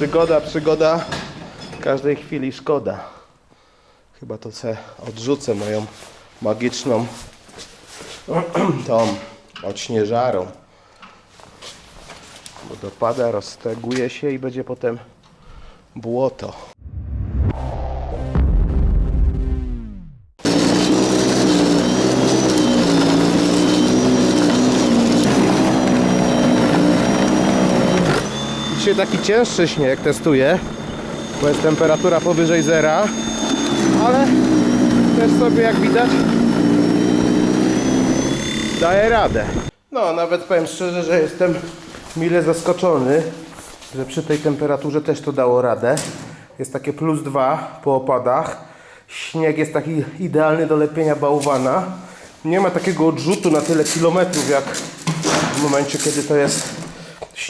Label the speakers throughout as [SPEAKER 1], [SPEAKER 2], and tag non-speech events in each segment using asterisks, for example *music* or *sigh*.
[SPEAKER 1] Przygoda, przygoda. Każdej chwili szkoda. Chyba to co odrzucę moją magiczną *clears throat* tą odśnieżarą. Bo dopada, rozteguje się i będzie potem błoto. Taki cięższy śnieg testuję, bo jest temperatura powyżej zera, ale też sobie jak widać daje radę. No, nawet powiem szczerze, że jestem mile zaskoczony, że przy tej temperaturze też to dało radę. Jest takie plus dwa po opadach. Śnieg jest taki idealny do lepienia bałwana. Nie ma takiego odrzutu na tyle kilometrów jak w momencie, kiedy to jest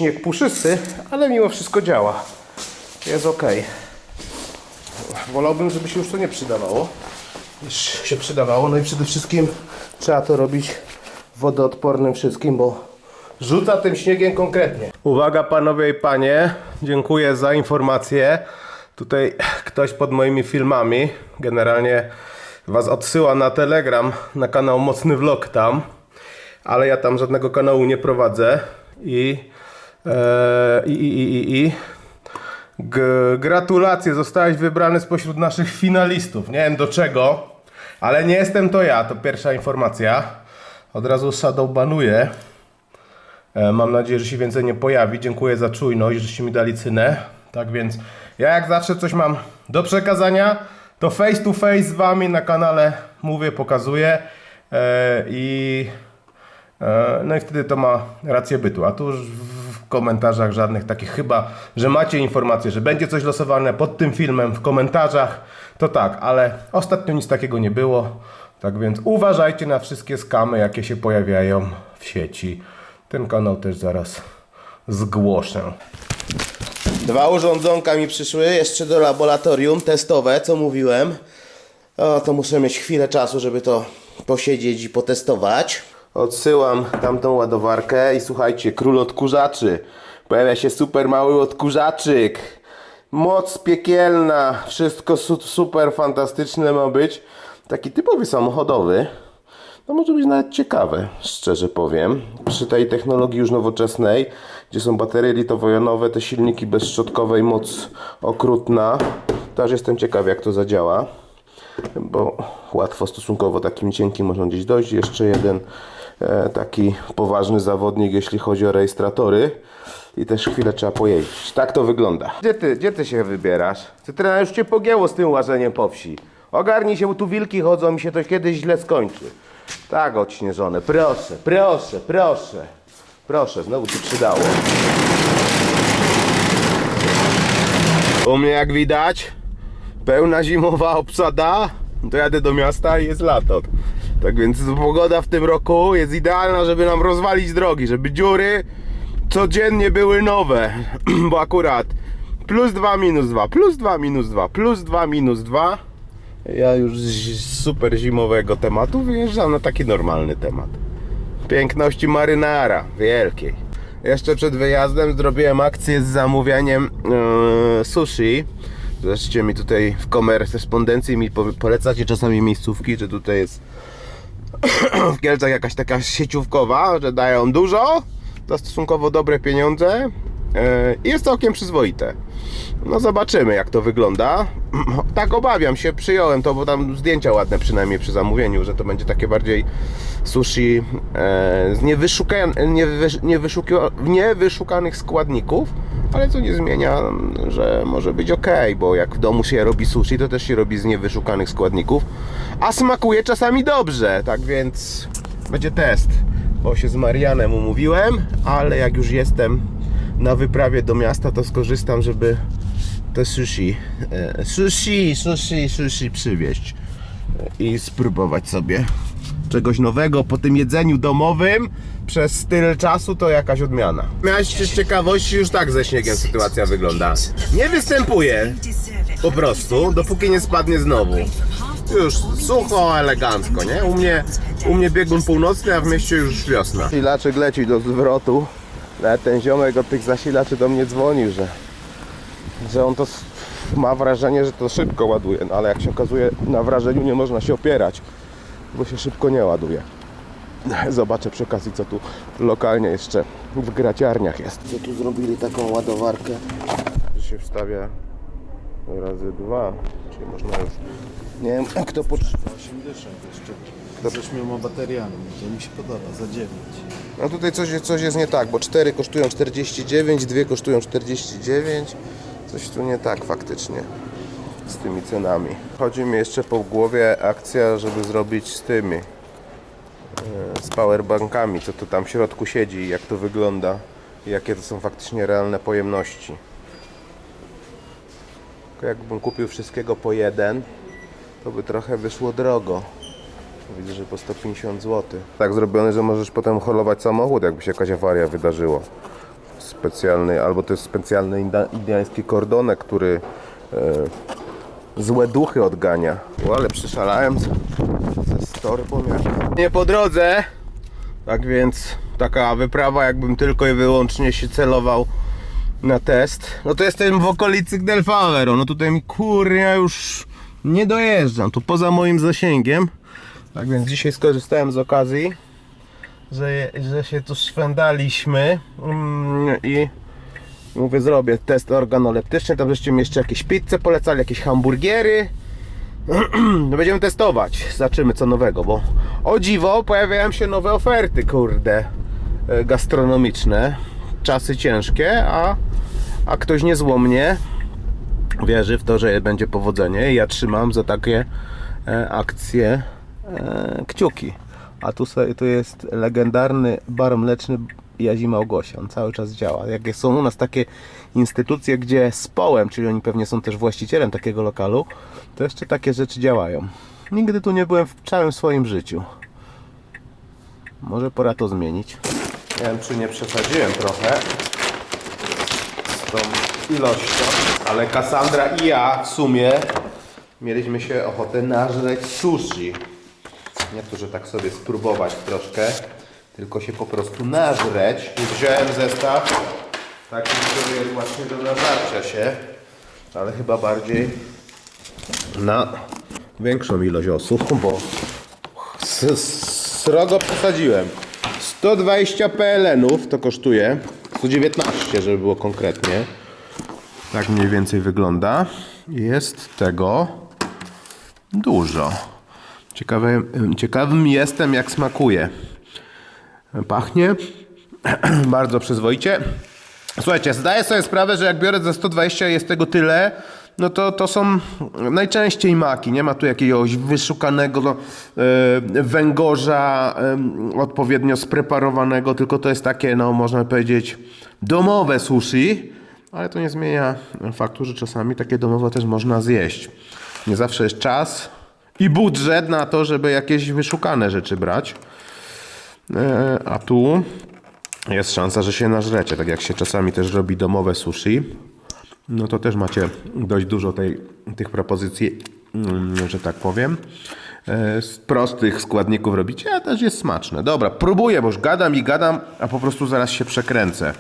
[SPEAKER 1] śnieg puszysty, ale mimo wszystko działa. Jest ok. Wolałbym, żeby się już to nie przydawało. Niż się przydawało. No i przede wszystkim trzeba to robić wodoodpornym wszystkim, bo rzuca tym śniegiem konkretnie. Uwaga panowie i panie, dziękuję za informację. Tutaj ktoś pod moimi filmami generalnie was odsyła na Telegram, na kanał Mocny Vlog tam, ale ja tam żadnego kanału nie prowadzę i e, i, i, i, i, G gratulacje, zostałeś wybrany spośród naszych finalistów. Nie wiem do czego, ale nie jestem to ja, to pierwsza informacja. Od razu Shadow banuję. E, Mam nadzieję, że się więcej nie pojawi. Dziękuję za czujność, żeście mi dali cynę. Tak więc ja jak zawsze coś mam do przekazania, to face to face z wami na kanale mówię, pokazuję e, i e, no i wtedy to ma rację bytu. A tu już komentarzach żadnych takich chyba, że macie informację, że będzie coś losowane pod tym filmem w komentarzach, to tak, ale ostatnio nic takiego nie było. Tak więc uważajcie na wszystkie skamy, jakie się pojawiają w sieci. Ten kanał też zaraz zgłoszę. Dwa urządzonka mi przyszły jeszcze do laboratorium testowe, co mówiłem. O, to muszę mieć chwilę czasu, żeby to posiedzieć i potestować. Odsyłam tamtą ładowarkę i słuchajcie, król odkurzaczy. Pojawia się super mały odkurzaczyk. Moc piekielna, wszystko su super fantastyczne ma być. Taki typowy samochodowy. No może być nawet ciekawe, szczerze powiem. Przy tej technologii już nowoczesnej, gdzie są baterie litowo-jonowe, te silniki bezszczotkowe i moc okrutna. Też jestem ciekaw jak to zadziała. Bo łatwo stosunkowo takim cienkim można gdzieś dojść. Jeszcze jeden taki poważny zawodnik, jeśli chodzi o rejestratory. I też chwilę trzeba pojeździć. Tak to wygląda. Gdzie ty, gdzie ty się wybierasz? Cytryna już cię pogięło z tym łażeniem po wsi. Ogarnij się, bo tu wilki chodzą mi się to kiedyś źle skończy. Tak odśnieżone. Proszę, proszę, proszę. Proszę, znowu ci przydało. U mnie jak widać, pełna zimowa obsada, to jadę do miasta i jest lato. Tak więc pogoda w tym roku jest idealna, żeby nam rozwalić drogi, żeby dziury codziennie były nowe, *clears throat* bo akurat plus 2, minus 2, plus 2, minus 2, plus 2, minus 2. Ja już z super zimowego tematu wyjeżdżam na taki normalny temat. Piękności marynara, wielkiej. Jeszcze przed wyjazdem zrobiłem akcję z zamówieniem e, sushi. Zresztą mi tutaj w korespondencji mi po- polecacie czasami miejscówki, że tutaj jest *clears throat* w Kielcach jakaś taka sieciówkowa, że dają dużo za stosunkowo dobre pieniądze e, i jest całkiem przyzwoite. No zobaczymy jak to wygląda. *clears throat* Tak obawiam się, przyjąłem to, bo tam zdjęcia ładne przynajmniej przy zamówieniu, że to będzie takie bardziej sushi e, z niewyszukanych składników, ale co nie zmienia, że może być ok, bo jak w domu się robi sushi, to też się robi z niewyszukanych składników, a smakuje czasami dobrze, tak więc będzie test, bo się z Marianem umówiłem, ale jak już jestem na wyprawie do miasta, to skorzystam, żeby te sushi, e, sushi, sushi, sushi przywieźć i spróbować sobie czegoś nowego po tym jedzeniu domowym przez tyle czasu to jakaś odmiana. Miałeś z ciekawości już tak ze śniegiem sytuacja wygląda. Nie występuje po prostu, dopóki nie spadnie znowu. Już sucho, elegancko, nie? U mnie, u mnie biegun północny, a w mieście już wiosna. Zasilaczek leci do zwrotu, ale ten ziomek od tych zasilaczy do mnie dzwonił, że że on to ma wrażenie, że to szybko ładuje, no ale jak się okazuje, na wrażeniu nie można się opierać, bo się szybko nie ładuje. *laughs* Zobaczę przy okazji, co tu lokalnie jeszcze w graciarniach jest. Co tu zrobili taką ładowarkę, że się wstawia razy dwa, czyli można już, nie wiem, kto potrzeba.
[SPEAKER 2] 80 jeszcze. Z 8 bateriami. To mi się podoba, za 9.
[SPEAKER 1] No tutaj coś, coś jest nie tak, bo 4 kosztują 49, 2 kosztują 49. Coś tu nie tak faktycznie z tymi cenami. Chodzi mi jeszcze po głowie akcja, żeby zrobić z tymi z powerbankami, co tu tam w środku siedzi jak to wygląda jakie to są faktycznie realne pojemności. Tylko jakbym kupił wszystkiego po jeden, to by trochę wyszło drogo. Widzę, że po 150 zł. Tak zrobiony, że możesz potem holować samochód, jakby się jakaś awaria wydarzyła. Specjalny, albo to jest specjalny indiański kordonek, który e, złe duchy odgania. O, ale przeszalałem ze z torbą. jak- Nie po drodze. Tak więc taka wyprawa, jakbym tylko i wyłącznie się celował na test. No to jestem w okolicy Delfavero. No tutaj mi kurnia już nie dojeżdżam. Tu poza moim zasięgiem. Tak więc dzisiaj skorzystałem z okazji, że, że się tu szwendaliśmy mm, i mówię, zrobię test organoleptyczny. Tam żeście mi jeszcze jakieś pizze polecali, jakieś hamburgery. *clears throat* No będziemy testować, zobaczymy co nowego, bo o dziwo pojawiają się nowe oferty, kurde, e, gastronomiczne. Czasy ciężkie, a, a ktoś niezłomnie wierzy w to, że będzie powodzenie ja trzymam za takie e, akcje e, kciuki. A tu, sobie, tu jest legendarny bar mleczny Jazi Małgosia. On cały czas działa. Jak są u nas takie instytucje, gdzie z połem, czyli oni pewnie są też właścicielem takiego lokalu, to jeszcze takie rzeczy działają. Nigdy tu nie byłem w całym swoim życiu. Może pora to zmienić. Nie wiem, czy nie przesadziłem trochę z tą ilością, ale Kassandra i ja w sumie mieliśmy się ochotę nażreć sushi. Nie to, że tak sobie spróbować troszkę, tylko się po prostu nażreć. I wziąłem zestaw taki, który jest właśnie do nażarcia się, ale chyba bardziej na większą ilość osób, bo srogo przesadziłem. 120 PLN-ów to kosztuje, 119 żeby było konkretnie. Tak mniej więcej wygląda. Jest tego dużo. Ciekawy, ciekawym jestem jak smakuje. Pachnie *clears throat* bardzo przyzwoicie. Słuchajcie, zdaję sobie sprawę, że jak biorę za 120 jest tego tyle, no to to są najczęściej maki. Nie ma tu jakiegoś wyszukanego e, węgorza e, odpowiednio spreparowanego, tylko to jest takie, no można powiedzieć, domowe sushi. Ale to nie zmienia faktu, że czasami takie domowe też można zjeść. Nie zawsze jest czas i budżet na to, żeby jakieś wyszukane rzeczy brać. E, A tu jest szansa, że się nażrecie. Tak jak się czasami też robi domowe sushi, no to też macie dość dużo tej, tych propozycji, mm, że tak powiem. E, Z prostych składników robicie, a też jest smaczne. Dobra, próbuję, bo już gadam i gadam, a po prostu zaraz się przekręcę,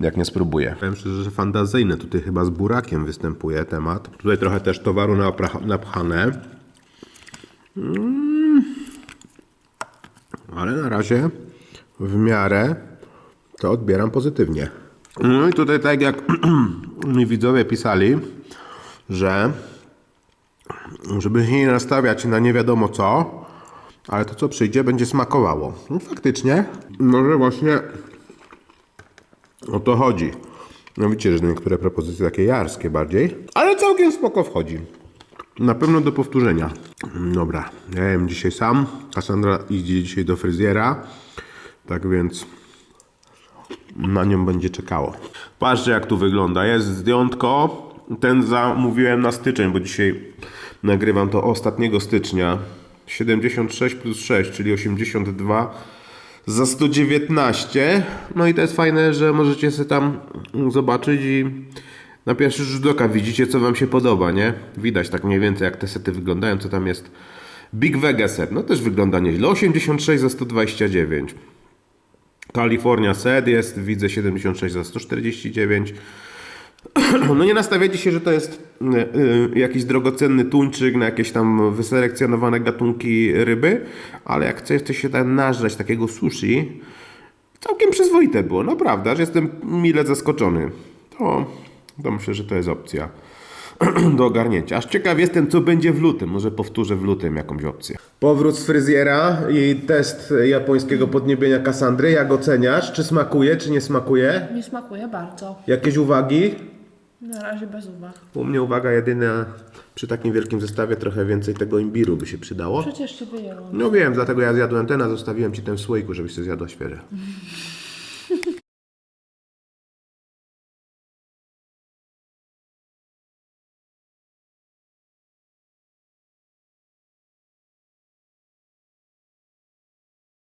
[SPEAKER 1] jak nie spróbuję. Powiem szczerze, że fantazyjny tutaj chyba z burakiem występuje temat. Tutaj trochę też towaru napchane. Ale na razie w miarę to odbieram pozytywnie. No i tutaj tak jak *clears throat* mi widzowie pisali, że żeby się nie nastawiać na nie wiadomo co, ale to co przyjdzie będzie smakowało. No faktycznie, może właśnie o to chodzi. No widzicie, że niektóre propozycje takie jarskie bardziej, ale całkiem spoko wchodzi. Na pewno do powtórzenia. Dobra, ja jem dzisiaj sam. Kassandra idzie dzisiaj do fryzjera. Tak więc na nią będzie czekało. Patrzcie jak tu wygląda. Jest zdjątko. Ten zamówiłem na styczeń, bo dzisiaj nagrywam to ostatniego stycznia. 76 plus 6, czyli 82 za 119. No i to jest fajne, że możecie sobie tam zobaczyć i na pierwszy rzut oka widzicie, co wam się podoba, nie? Widać tak mniej więcej, jak te sety wyglądają, co tam jest. Big Vega set, no też wygląda nieźle. 86 za 129. California set jest, widzę 76 za 149. *clears throat* No nie nastawiajcie się, że to jest y, y, jakiś drogocenny tuńczyk na jakieś tam wyselekcjonowane gatunki ryby, ale jak chcecie się tam nażreć takiego sushi, całkiem przyzwoite było, naprawdę, że jestem mile zaskoczony. To, to myślę, że to jest opcja *clears throat* do ogarnięcia. Aż ciekaw jestem, co będzie w lutym. Może powtórzę w lutym jakąś opcję. Powrót z fryzjera i test japońskiego podniebienia Kasandry. Jak oceniasz? Czy smakuje, czy nie smakuje?
[SPEAKER 3] Mi smakuje bardzo.
[SPEAKER 1] Jakieś uwagi?
[SPEAKER 3] Na razie bez uwag.
[SPEAKER 1] U mnie uwaga jedyna, przy takim wielkim zestawie trochę więcej tego imbiru by się przydało.
[SPEAKER 3] Przecież ci wyjęłam.
[SPEAKER 1] No wiem, dlatego ja zjadłem ten, a zostawiłem ci ten w słoiku, żebyś sobie zjadła świeże. *laughs*